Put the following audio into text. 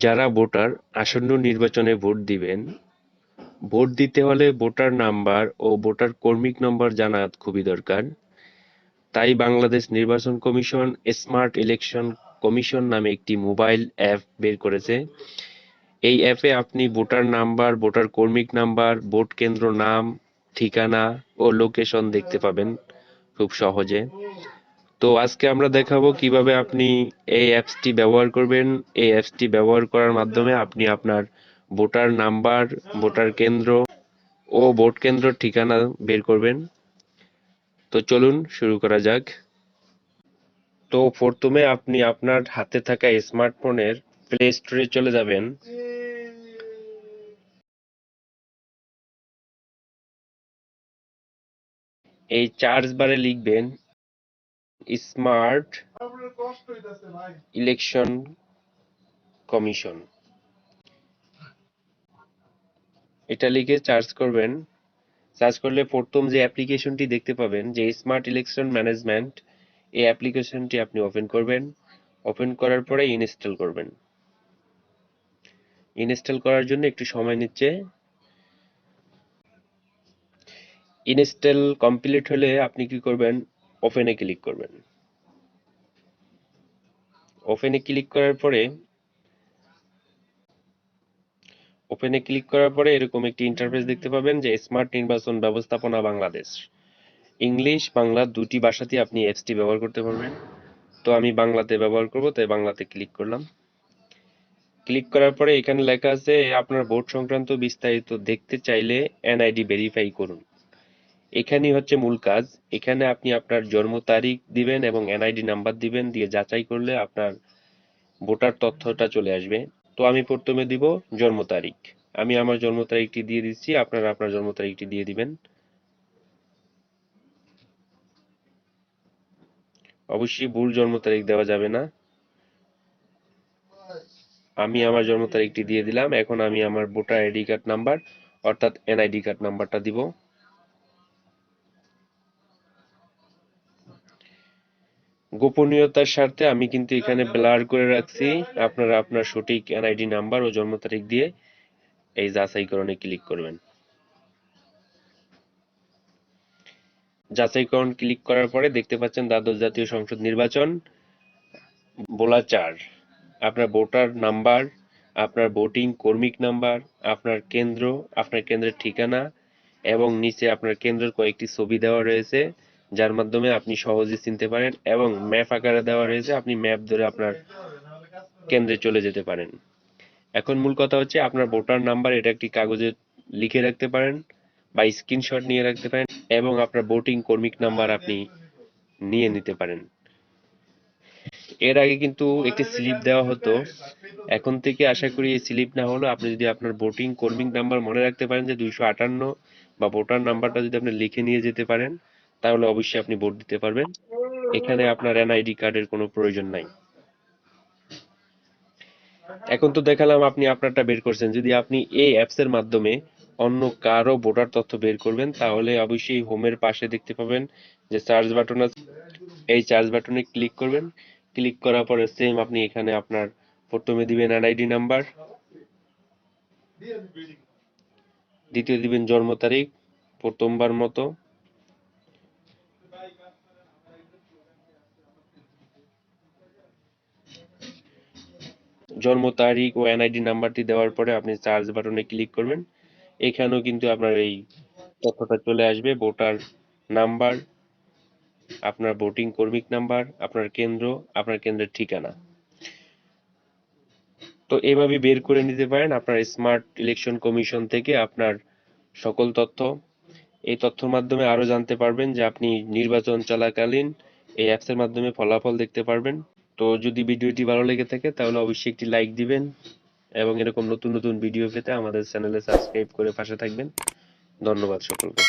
যারা ভোটার আসন্ন নির্বাচনে ভোট দিবেন, ভোট দিতে হলে ভোটার নাম্বার ও ভোটার কর্মীক নম্বর জানা খুবই দরকার। তাই বাংলাদেশ নির্বাচন কমিশন স্মার্ট ইলেকশন কমিশন নামে একটি মোবাইল অ্যাপ বের করেছে। এই অ্যাপে আপনি ভোটার নাম্বার, ভোটার কর্মীক নাম্বার, ভোট কেন্দ্র নাম, ঠিকানা ও লোকেশন দেখতে পাবেন খুব সহজে। তো আজকে আমরা দেখাবো কীভাবে আপনি এই অ্যাপসটি ব্যবহার করবেন। এই অ্যাপসটি ব্যবহার করার মাধ্যমে আপনি আপনার ভোটার নাম্বার, ভোটার কেন্দ্র ও ভোট কেন্দ্র ঠিকানা বের করবেন। তো চলুন শুরু করা যাক। তো প্রথমে আপনি আপনার হাতে থাকা স্মার্টফোনের প্লে স্টোরে চলে যাবেন। এই চার্জ বারে লিখবেন স্মার্ট ইলেকশন কমিশন এটা লিখে চার্জ করবেন। সার্চ করলে প্রথম যে অ্যাপ্লিকেশনটি দেখতে পাবেন যে স্মার্ট ইলেকশন ম্যানেজমেন্ট এই অ্যাপ্লিকেশনটি আপনি ওপেন করবেন। ওপেন করার পরে ইনস্টল করবেন। ইনস্টল করার জন্য একটু সময় নিচ্ছে। ইনস্টল কমপ্লিট হলে আপনি কি করবেন? ওপেনে ক্লিক করবেন। ওপেনে ক্লিক করার পরে ওপেনে ক্লিক করার পরে এরকম একটি ইন্টারফেস দেখতে পাবেন যে স্মার্ট নির্বাচন ব্যবস্থাপনা বাংলাদেশ ইংলিশ বাংলা দুটি ভাষাতেই আপনি অ্যাপসটি ব্যবহার করতে পারবেন। তো আমি বাংলাতে ব্যবহার করব, তাই বাংলাতে ক্লিক করলাম। ক্লিক করার পরে এখানে লেখা আছে, আপনার ভোট সংক্রান্ত বিস্তারিত দেখতে চাইলে এনআইডি ভেরিফাই করুন। এখানেই হচ্ছে মূল কাজ। এখানে আপনি আপনার জন্ম তারিখ দিবেন এবং এনআইডি নাম্বার দিবেন, দিয়ে যাচাই করলে আপনার ভোটার তথ্যটা চলে আসবে। তো আমি প্রথমে দিব জন্ম তারিখ। আমি আমার জন্ম তারিখটি দিয়ে দিচ্ছি, আপনারা আপনার জন্ম তারিখটি দিয়ে দিবেন। অবশ্যই ভুল জন্ম তারিখ দেওয়া যাবে না। আমি আমার জন্ম তারিখটি দিয়ে দিলাম। এখন আমি আমার ভোটার আইডি কার্ড নাম্বার, অর্থাৎ এনআইডি কার্ড নাম্বারটা দিব। গোপনীয়তার স্বার্থে আমি কিন্তু এখানে ব্লার করে রাখছি। আপনারা আপনার সঠিক এনআইডি নাম্বার ও জন্ম তারিখ দিয়ে এই যাচাইকরণে ক্লিক করবেন। যাচাইকরণ ক্লিক করার পরে দেখতে পাচ্ছেন দ্বাদশ জাতীয় সংসদ নির্বাচন, বোলা চার। আপনার ভোটার নাম্বার, আপনার ভোটিং কর্মিক নাম্বার, আপনার কেন্দ্র, আপনার কেন্দ্রের ঠিকানা এবং নিচে আপনার কেন্দ্রের কয়েকটি ছবি দেওয়া রয়েছে। যার মাধ্যমে আপনি সহজে চিনতে পারেন এবং ম্যাপ আকারে দেওয়া রয়েছে, আপনি ম্যাপ ধরে আপনার কেন্দ্রে চলে যেতে পারেন। এখন মূল কথা হচ্ছে আপনার ভোটার নাম্বার, এটা একটি কাগজে লিখে রাখতে পারেন বা স্ক্রিনশট নিয়ে রাখতে পারেন এবং আপনার ভোটিং কর্মিক নাম্বার আপনি নিয়ে নিতে পারেন। এর আগে কিন্তু একটি স্লিপ দেওয়া হতো। এখন থেকে আশা করি এই স্লিপ না হলেও আপনি যদি আপনার ভোটিং কর্মিক নাম্বার মনে রাখতে পারেন যে দুইশো আটান্ন বা ভোটার নাম্বারটা যদি আপনি লিখে নিয়ে যেতে পারেন তাহলে অবশ্যই আপনি ভোট দিতে পারবেন। এখানে আপনার এনআইডি কার্ডের কোনো প্রয়োজন নাই। এখন তো দেখালাম আপনি আপনারটা বের করছেন। যদি আপনি এই অ্যাপস এর মাধ্যমে অন্য কারও ভোটার তথ্য বের করবেন, তাহলে অবশ্যই হোমের পাশে দেখতে পাবেন যে সার্চ বাটন আছে। এই সার্চ বাটনে ক্লিক করবেন। ক্লিক করার পরে সেম আপনি এখানে আপনার প্রথমে দিবেন এনআইডি নাম্বার। দ্বিতীয় দিবেন জন্ম তারিখ, প্রথমবার মতো। জন্ম তারিখ ও এনআইডি নাম্বারটি দেওয়ার পরে আপনি সার্চ বাটনে ক্লিক করবেন। এখানেও কিন্তু আপনার এই তথ্যটা চলে আসবে। ভোটার নাম্বার আপনার ভোটিং কর্মিক নাম্বার আপনার কেন্দ্র, আপনার কেন্দ্রের ঠিকানা। তো এভাবে বের করে নিতে পারেন আপনার স্মার্ট ইলেকশন কমিশন থেকে আপনার সকল তথ্য। এই তথ্যের মাধ্যমে আরও জানতে পারবেন যে আপনি নির্বাচন চলাকালীন এই অ্যাপসের মাধ্যমে ফলাফল দেখতে পারবেন। তো যদি ভিডিওটি ভালো লেগে থাকে, তাহলে অবশ্যই একটি লাইক দিবেন এবং এরকম নতুন নতুন ভিডিও পেতে আমাদের চ্যানেলে সাবস্ক্রাইব করে পাশে থাকবেন। ধন্যবাদ সকলকে।